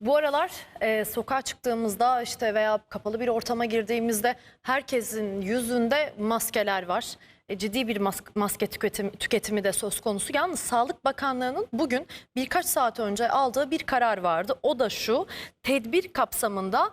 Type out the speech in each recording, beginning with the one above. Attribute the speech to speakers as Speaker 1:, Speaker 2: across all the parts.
Speaker 1: Bu aralar e, sokağa çıktığımızda işte veya kapalı bir ortama girdiğimizde herkesin yüzünde maskeler var. E, ciddi bir mas- maske tüketimi, tüketimi de söz konusu. Yalnız Sağlık Bakanlığı'nın bugün birkaç saat önce aldığı bir karar vardı. O da şu, tedbir kapsamında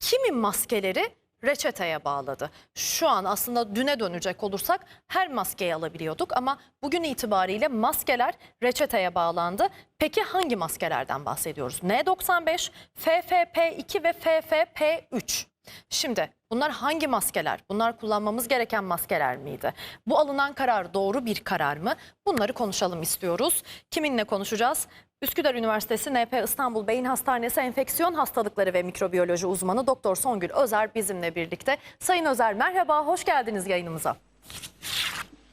Speaker 1: kimi maskeleri reçeteye bağladı. Şu an aslında düne dönecek olursak her maskeyi alabiliyorduk ama bugün itibariyle maskeler reçeteye bağlandı. Peki hangi maskelerden bahsediyoruz? N95, FFP2 ve FFP3. Şimdi bunlar hangi maskeler? Bunlar kullanmamız gereken maskeler miydi? Bu alınan karar doğru bir karar mı? Bunları konuşalım istiyoruz. Kiminle konuşacağız? Üsküdar Üniversitesi NP İstanbul Beyin Hastanesi Enfeksiyon Hastalıkları ve Mikrobiyoloji uzmanı Doktor Songül Özer bizimle birlikte. Sayın Özer merhaba, hoş geldiniz yayınımıza.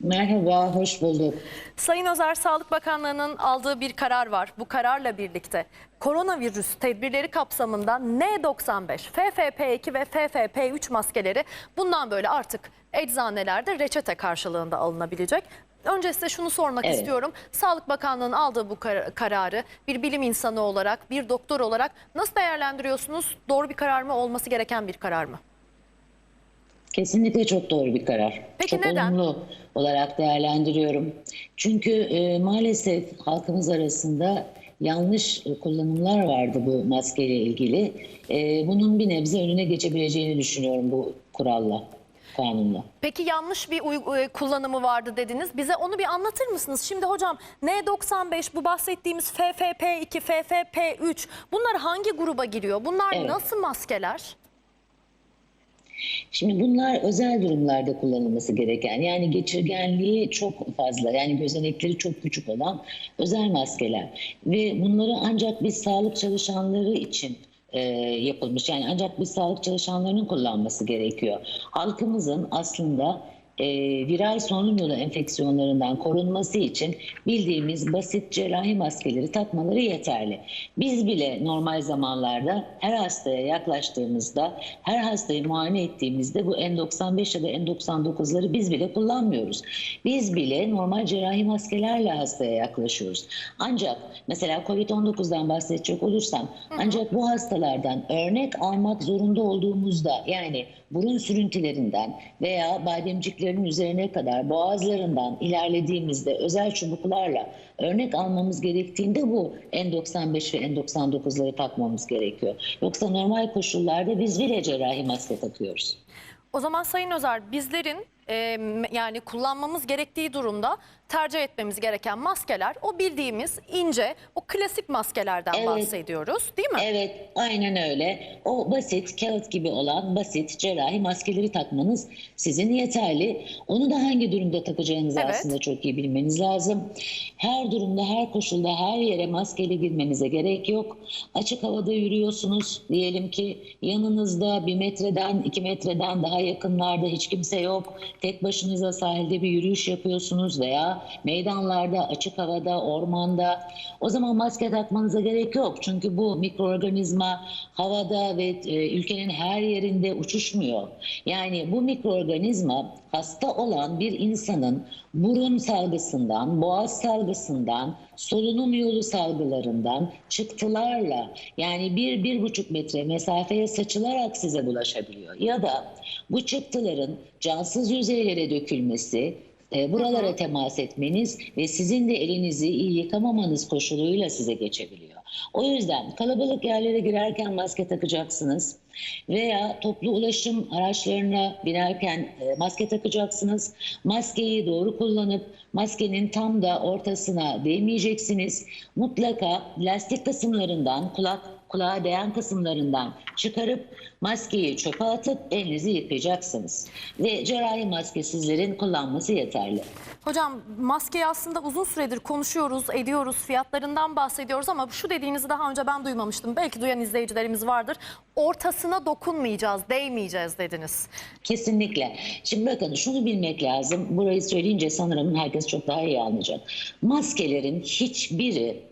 Speaker 2: Merhaba, hoş bulduk.
Speaker 1: Sayın Özer, Sağlık Bakanlığı'nın aldığı bir karar var. Bu kararla birlikte koronavirüs tedbirleri kapsamında N95, FFP2 ve FFP3 maskeleri bundan böyle artık eczanelerde reçete karşılığında alınabilecek. Önce size şunu sormak
Speaker 2: Evet.
Speaker 1: istiyorum. Sağlık Bakanlığı'nın aldığı bu kar- kararı bir bilim insanı olarak, bir doktor olarak nasıl değerlendiriyorsunuz? Doğru bir karar mı, olması gereken bir karar mı?
Speaker 2: Kesinlikle çok doğru bir karar.
Speaker 1: Peki
Speaker 2: çok
Speaker 1: neden?
Speaker 2: olumlu olarak değerlendiriyorum. Çünkü e, maalesef halkımız arasında yanlış kullanımlar vardı bu maskeyle ilgili. E, bunun bir nebze önüne geçebileceğini düşünüyorum bu kuralla, kanunla.
Speaker 1: Peki yanlış bir e, kullanımı vardı dediniz. Bize onu bir anlatır mısınız? Şimdi hocam N95 bu bahsettiğimiz FFP2, FFP3 bunlar hangi gruba giriyor? Bunlar
Speaker 2: Evet.
Speaker 1: nasıl maskeler?
Speaker 2: Şimdi bunlar özel durumlarda kullanılması gereken yani geçirgenliği çok fazla yani gözenekleri çok küçük olan özel maskeler ve bunları ancak biz sağlık çalışanları için e, yapılmış yani ancak biz sağlık çalışanlarının kullanması gerekiyor. Halkımızın aslında e, viral solunum yolu enfeksiyonlarından korunması için bildiğimiz basit cerrahi maskeleri takmaları yeterli. Biz bile normal zamanlarda her hastaya yaklaştığımızda, her hastayı muayene ettiğimizde bu N95 ya da N99'ları biz bile kullanmıyoruz. Biz bile normal cerrahi maskelerle hastaya yaklaşıyoruz. Ancak mesela COVID-19'dan bahsedecek olursam ancak bu hastalardan örnek almak zorunda olduğumuzda yani burun sürüntülerinden veya bademciklerin üzerine kadar boğazlarından ilerlediğimizde özel çubuklarla örnek almamız gerektiğinde bu N95 ve N99'ları takmamız gerekiyor. Yoksa normal koşullarda biz bile cerrahi maske takıyoruz.
Speaker 1: O zaman Sayın Özer bizlerin e, yani kullanmamız gerektiği durumda tercih etmemiz gereken maskeler o bildiğimiz ince o klasik maskelerden
Speaker 2: Evet.
Speaker 1: bahsediyoruz değil mi?
Speaker 2: Evet, aynen öyle. O basit, kağıt gibi olan basit cerrahi maskeleri takmanız sizin yeterli. Onu da hangi durumda takacağınızı
Speaker 1: Evet.
Speaker 2: aslında çok iyi bilmeniz lazım. Her durumda, her koşulda, her yere maskeyle girmenize gerek yok. Açık havada yürüyorsunuz. Diyelim ki yanınızda bir metreden, iki metreden daha yakınlarda hiç kimse yok. Tek başınıza sahilde bir yürüyüş yapıyorsunuz veya meydanlarda, açık havada, ormanda. O zaman maske takmanıza gerek yok. Çünkü bu mikroorganizma havada ve e, ülkenin her yerinde uçuşmuyor. Yani bu mikroorganizma hasta olan bir insanın burun salgısından, boğaz salgısından, solunum yolu salgılarından çıktılarla yani bir, bir buçuk metre mesafeye saçılarak size bulaşabiliyor. Ya da bu çıktıların cansız yüzeylere dökülmesi, e, buralara temas etmeniz ve sizin de elinizi iyi yıkamamanız koşuluyla size geçebiliyor. O yüzden kalabalık yerlere girerken maske takacaksınız veya toplu ulaşım araçlarına binerken e, maske takacaksınız. Maskeyi doğru kullanıp maskenin tam da ortasına değmeyeceksiniz. Mutlaka lastik kısımlarından kulak kulağa değen kısımlarından çıkarıp maskeyi çöpe atıp elinizi yıkayacaksınız. Ve cerrahi maske sizlerin kullanması yeterli.
Speaker 1: Hocam maskeyi aslında uzun süredir konuşuyoruz, ediyoruz, fiyatlarından bahsediyoruz ama şu dediğinizi daha önce ben duymamıştım. Belki duyan izleyicilerimiz vardır. Ortasına dokunmayacağız, değmeyeceğiz dediniz.
Speaker 2: Kesinlikle. Şimdi bakın şunu bilmek lazım. Burayı söyleyince sanırım herkes çok daha iyi anlayacak. Maskelerin hiçbiri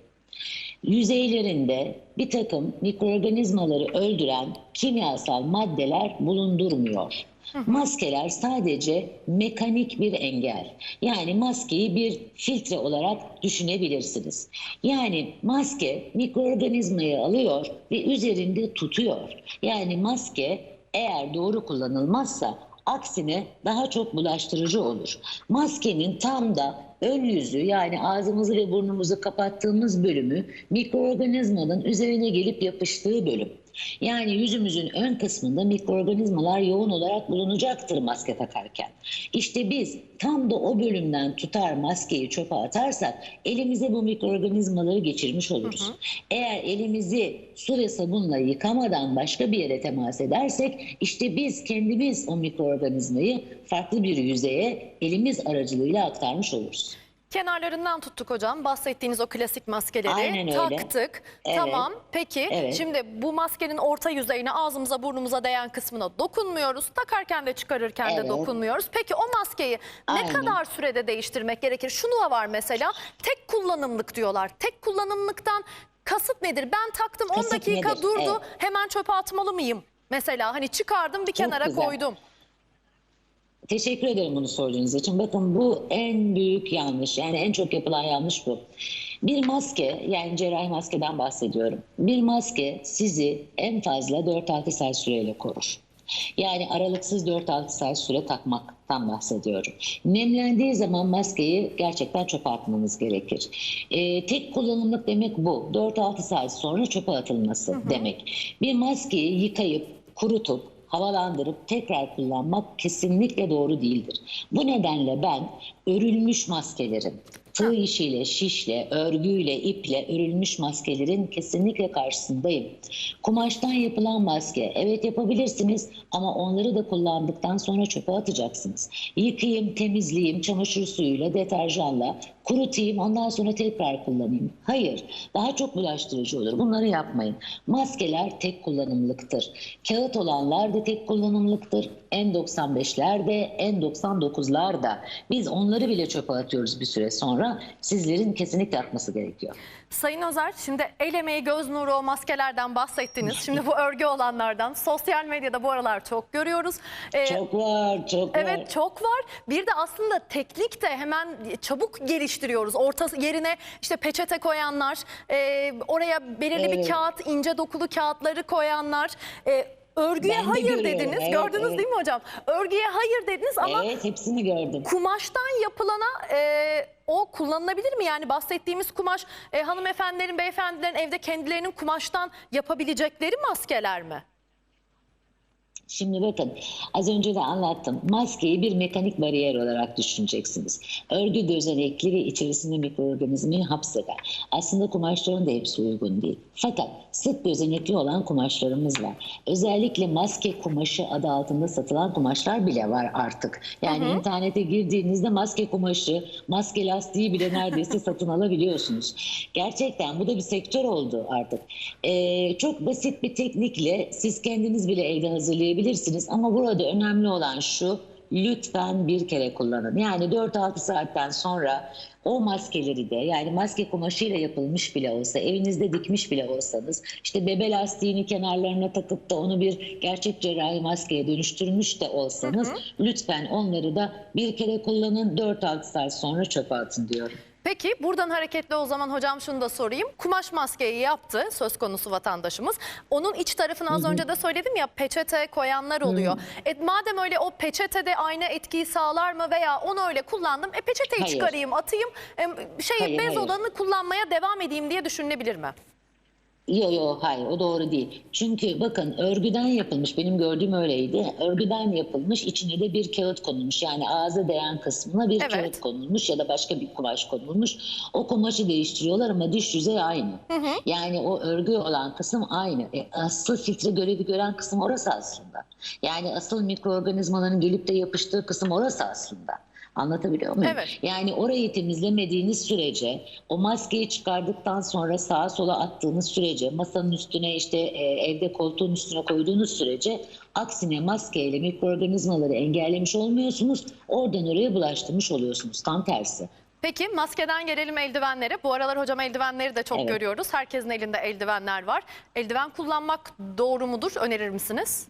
Speaker 2: yüzeylerinde bir takım mikroorganizmaları öldüren kimyasal maddeler bulundurmuyor. Maskeler sadece mekanik bir engel. Yani maskeyi bir filtre olarak düşünebilirsiniz. Yani maske mikroorganizmayı alıyor ve üzerinde tutuyor. Yani maske eğer doğru kullanılmazsa aksine daha çok bulaştırıcı olur. Maskenin tam da ön yüzü yani ağzımızı ve burnumuzu kapattığımız bölümü mikroorganizmanın üzerine gelip yapıştığı bölüm. Yani yüzümüzün ön kısmında mikroorganizmalar yoğun olarak bulunacaktır maske takarken. İşte biz tam da o bölümden tutar maskeyi çöpe atarsak elimize bu mikroorganizmaları geçirmiş oluruz. Eğer elimizi su ve sabunla yıkamadan başka bir yere temas edersek işte biz kendimiz o mikroorganizmayı farklı bir yüzeye elimiz aracılığıyla aktarmış oluruz.
Speaker 1: Kenarlarından tuttuk hocam. Bahsettiğiniz o klasik maskeleri
Speaker 2: Aynen öyle.
Speaker 1: taktık.
Speaker 2: Evet.
Speaker 1: Tamam. Peki
Speaker 2: Evet.
Speaker 1: şimdi bu maskenin orta yüzeyine ağzımıza burnumuza değen kısmına dokunmuyoruz. Takarken de çıkarırken de
Speaker 2: Evet.
Speaker 1: dokunmuyoruz. Peki o maskeyi ne
Speaker 2: Aynen.
Speaker 1: kadar sürede değiştirmek gerekir? Şunu da var mesela tek kullanımlık diyorlar. Tek kullanımlıktan kasıt nedir? Ben taktım 10
Speaker 2: Kasıt
Speaker 1: dakika
Speaker 2: nedir?
Speaker 1: durdu hemen çöpe atmalı mıyım? Mesela hani çıkardım bir kenara
Speaker 2: güzel.
Speaker 1: koydum.
Speaker 2: Teşekkür ederim bunu sorduğunuz için. Bakın bu en büyük yanlış. Yani en çok yapılan yanlış bu. Bir maske yani cerrahi maskeden bahsediyorum. Bir maske sizi en fazla 4-6 saat süreyle korur. Yani aralıksız 4-6 saat süre takmaktan bahsediyorum. Nemlendiği zaman maskeyi gerçekten çöpe atmanız gerekir. Ee, tek kullanımlık demek bu. 4-6 saat sonra çöpe atılması demek. Bir maskeyi yıkayıp, kurutup, havalandırıp tekrar kullanmak kesinlikle doğru değildir. Bu nedenle ben örülmüş maskelerin, tığ işiyle, şişle, örgüyle, iple örülmüş maskelerin kesinlikle karşısındayım. Kumaştan yapılan maske, evet yapabilirsiniz ama onları da kullandıktan sonra çöpe atacaksınız. Yıkayayım, temizleyeyim, çamaşır suyuyla, deterjanla, kurutayım, ondan sonra tekrar kullanayım. Hayır, daha çok bulaştırıcı olur. Bunları yapmayın. Maskeler tek kullanımlıktır. Kağıt olanlar da tek kullanımlıktır. N95'ler de, N99'lar da. Biz onları bile çöpe atıyoruz bir süre sonra. Sizlerin kesinlikle atması gerekiyor.
Speaker 1: Sayın Özer, şimdi el emeği göz nuru o maskelerden bahsettiniz. Şimdi bu örgü olanlardan sosyal medyada bu aralar çok görüyoruz. Ee,
Speaker 2: Çok var, çok var.
Speaker 1: Evet çok var. Bir de aslında teknik de hemen çabuk geliştiriyoruz. Orta yerine işte peçete koyanlar, e, oraya belirli bir
Speaker 2: Evet.
Speaker 1: kağıt, ince dokulu kağıtları koyanlar. e, örgüye
Speaker 2: Ben de
Speaker 1: hayır
Speaker 2: görüyorum.
Speaker 1: dediniz.
Speaker 2: Evet,
Speaker 1: Gördünüz
Speaker 2: evet.
Speaker 1: değil mi hocam? Örgüye hayır dediniz ama
Speaker 2: Evet, hepsini gördüm.
Speaker 1: kumaştan yapılana e, o kullanılabilir mi? Yani bahsettiğimiz kumaş e, hanımefendilerin, beyefendilerin evde kendilerinin kumaştan yapabilecekleri maskeler mi?
Speaker 2: Şimdi bakın az önce de anlattım. Maskeyi bir mekanik bariyer olarak düşüneceksiniz. Örgü gözenekli ve içerisinde mikroorganizmayı hapseder. Aslında kumaşların da hepsi uygun değil. Fakat sık gözenekli olan kumaşlarımız var. Özellikle maske kumaşı adı altında satılan kumaşlar bile var artık. Yani internete girdiğinizde maske kumaşı, maske lastiği bile neredeyse satın alabiliyorsunuz. Gerçekten bu da bir sektör oldu artık. Ee, çok basit bir teknikle siz kendiniz bile evde hazırlayabilirsiniz. Ama burada önemli olan şu, lütfen bir kere kullanın. Yani 4-6 saatten sonra o maskeleri de yani maske kumaşıyla yapılmış bile olsa, evinizde dikmiş bile olsanız, işte bebe lastiğini kenarlarına takıp da onu bir gerçek cerrahi maskeye dönüştürmüş de olsanız, lütfen onları da bir kere kullanın, 4-6 saat sonra çöpe atın diyorum.
Speaker 1: Peki buradan hareketle o zaman hocam şunu da sorayım. Kumaş maskeyi yaptı söz konusu vatandaşımız. Onun iç tarafını az önce de söyledim ya peçete koyanlar oluyor. E, madem öyle o peçetede aynı etkiyi sağlar mı veya onu öyle kullandım. E peçeteyi
Speaker 2: Hayır.
Speaker 1: çıkarayım atayım e, şey
Speaker 2: Hayır,
Speaker 1: bez
Speaker 2: hayır.
Speaker 1: olanı kullanmaya devam edeyim diye düşünülebilir mi?
Speaker 2: Yok yok hayır o doğru değil. Çünkü bakın örgüden yapılmış benim gördüğüm öyleydi. Örgüden yapılmış içine de bir kağıt konulmuş. Yani ağza değen kısmına bir
Speaker 1: Evet.
Speaker 2: kağıt konulmuş ya da başka bir kumaş konulmuş. O kumaşı değiştiriyorlar ama dış yüzey aynı. Yani o örgü olan kısım aynı. E, asıl filtre görevi gören kısım orası aslında. Yani asıl mikroorganizmaların gelip de yapıştığı kısım orası aslında. Anlatabiliyor muyum?
Speaker 1: Evet.
Speaker 2: Yani orayı temizlemediğiniz sürece, o maskeyi çıkardıktan sonra sağa sola attığınız sürece, masanın üstüne işte e, evde koltuğun üstüne koyduğunuz sürece aksine maskeyle mikroorganizmaları engellemiş olmuyorsunuz. Oradan oraya bulaştırmış oluyorsunuz. Tam tersi.
Speaker 1: Peki maskeden gelelim eldivenlere. Bu aralar hocam eldivenleri de çok
Speaker 2: Evet.
Speaker 1: görüyoruz. Herkesin elinde eldivenler var. Eldiven kullanmak doğru mudur? Önerir misiniz?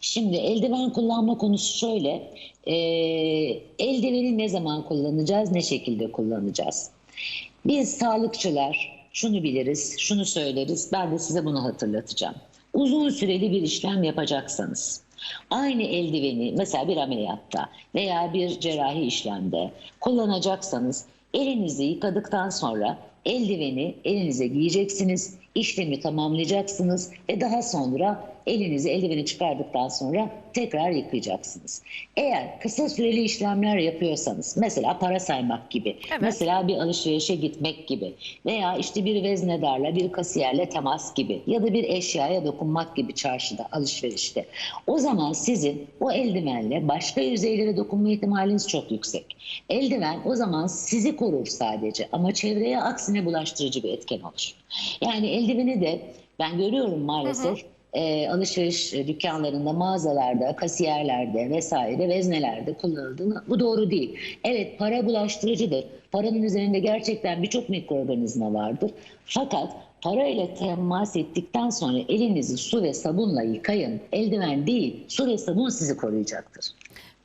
Speaker 2: Şimdi eldiven kullanma konusu şöyle. Ee, eldiveni ne zaman kullanacağız, ne şekilde kullanacağız? Biz sağlıkçılar şunu biliriz, şunu söyleriz. Ben de size bunu hatırlatacağım. Uzun süreli bir işlem yapacaksanız, aynı eldiveni mesela bir ameliyatta veya bir cerrahi işlemde kullanacaksanız elinizi yıkadıktan sonra eldiveni elinize giyeceksiniz, işlemi tamamlayacaksınız ve daha sonra elinizi eldiveni çıkardıktan sonra tekrar yıkayacaksınız. Eğer kısa süreli işlemler yapıyorsanız mesela para saymak gibi,
Speaker 1: Evet.
Speaker 2: mesela bir alışverişe gitmek gibi veya işte bir veznedarla bir kasiyerle temas gibi ya da bir eşyaya dokunmak gibi çarşıda alışverişte. O zaman sizin o eldivenle başka yüzeylere dokunma ihtimaliniz çok yüksek. Eldiven o zaman sizi korur sadece ama çevreye aksine bulaştırıcı bir etken olur. Yani eldiveni de ben görüyorum maalesef e, alışveriş dükkanlarında, mağazalarda, kasiyerlerde vesaire, veznelerde kullanıldığını bu doğru değil. Evet para bulaştırıcıdır. Paranın üzerinde gerçekten birçok mikroorganizma vardır. Fakat para ile temas ettikten sonra elinizi su ve sabunla yıkayın. Eldiven değil, su ve sabun sizi koruyacaktır.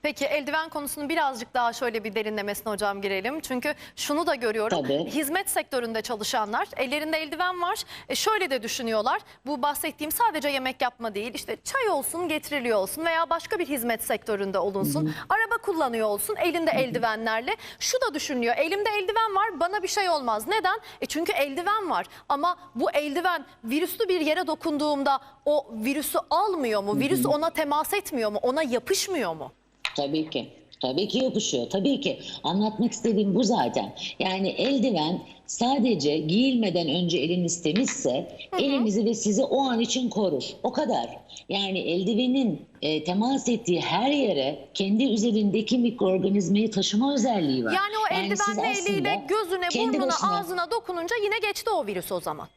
Speaker 1: Peki eldiven konusunun birazcık daha şöyle bir derinlemesine hocam girelim. Çünkü şunu da görüyorum.
Speaker 2: Tabii.
Speaker 1: Hizmet sektöründe çalışanlar ellerinde eldiven var. E şöyle de düşünüyorlar. Bu bahsettiğim sadece yemek yapma değil. İşte çay olsun getiriliyor olsun veya başka bir hizmet sektöründe olunsun. Araba kullanıyor olsun elinde eldivenlerle. Şu da düşünülüyor. Elimde eldiven var bana bir şey olmaz. Neden? E çünkü eldiven var. Ama bu eldiven virüslü bir yere dokunduğumda o virüsü almıyor mu? Virüs ona temas etmiyor mu? Ona yapışmıyor mu?
Speaker 2: Tabii ki. Tabii ki yapışıyor. Tabii ki. Anlatmak istediğim bu zaten. Yani eldiven sadece giyilmeden önce eliniz temizse elinizi ve sizi o an için korur. O kadar. Yani eldivenin e, temas ettiği her yere kendi üzerindeki mikroorganizmayı taşıma özelliği var.
Speaker 1: Yani o eldivenli
Speaker 2: aslında
Speaker 1: eliyle gözüne, burnuna,
Speaker 2: başına-
Speaker 1: ağzına dokununca yine geçti o virüs o zaman.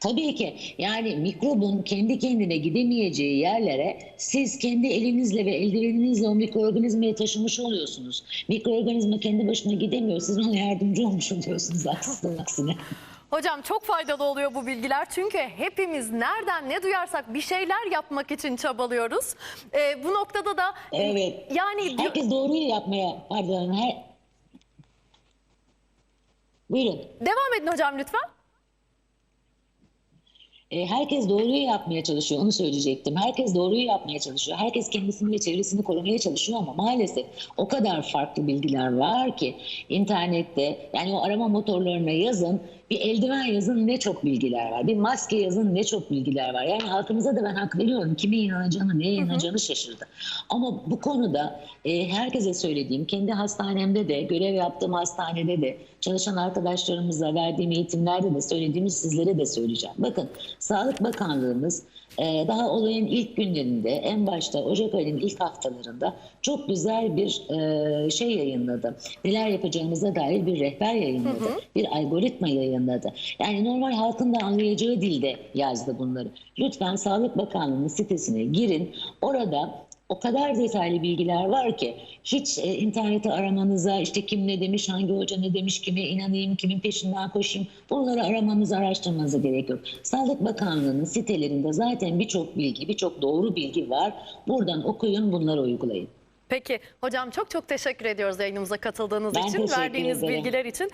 Speaker 2: Tabii ki yani mikrobun kendi kendine gidemeyeceği yerlere siz kendi elinizle ve eldiveninizle o mikroorganizmayı taşımış oluyorsunuz. Mikroorganizma kendi başına gidemiyor. Siz ona yardımcı olmuş oluyorsunuz aksine. aksine.
Speaker 1: Hocam çok faydalı oluyor bu bilgiler çünkü hepimiz nereden ne duyarsak bir şeyler yapmak için çabalıyoruz. Ee, bu noktada da
Speaker 2: Evet.
Speaker 1: yani
Speaker 2: Herkes doğruyu yapmaya pardon. Her... Buyurun.
Speaker 1: devam edin hocam lütfen.
Speaker 2: E, herkes doğruyu yapmaya çalışıyor. Onu söyleyecektim. Herkes doğruyu yapmaya çalışıyor. Herkes kendisini ve çevresini korumaya çalışıyor ama maalesef o kadar farklı bilgiler var ki internette yani o arama motorlarına yazın bir eldiven yazın ne çok bilgiler var. Bir maske yazın ne çok bilgiler var. Yani halkımıza da ben hak veriyorum. Kime inanacağını, neye inanacağını şaşırdı. Ama bu konuda e, herkese söylediğim, kendi hastanemde de, görev yaptığım hastanede de, çalışan arkadaşlarımıza verdiğim eğitimlerde de söylediğimiz sizlere de söyleyeceğim. Bakın Sağlık Bakanlığımız e, daha olayın ilk günlerinde, en başta Ocak ayının ilk haftalarında çok güzel bir e, şey yayınladı. Neler yapacağımıza dair bir rehber yayınladı. Bir algoritma yayınladı. Yani normal halkın da anlayacağı dilde yazdı bunları. Lütfen Sağlık Bakanlığı'nın sitesine girin. Orada o kadar detaylı bilgiler var ki hiç e, internete aramanıza işte kim ne demiş, hangi hoca ne demiş, kime inanayım, kimin peşinden koşayım bunları aramanıza, araştırmanıza gerek yok. Sağlık Bakanlığı'nın sitelerinde zaten birçok bilgi, birçok doğru bilgi var. Buradan okuyun, bunları uygulayın.
Speaker 1: Peki hocam çok çok teşekkür ediyoruz yayınımıza katıldığınız
Speaker 2: Ben
Speaker 1: için, verdiğiniz
Speaker 2: ederim.
Speaker 1: bilgiler için.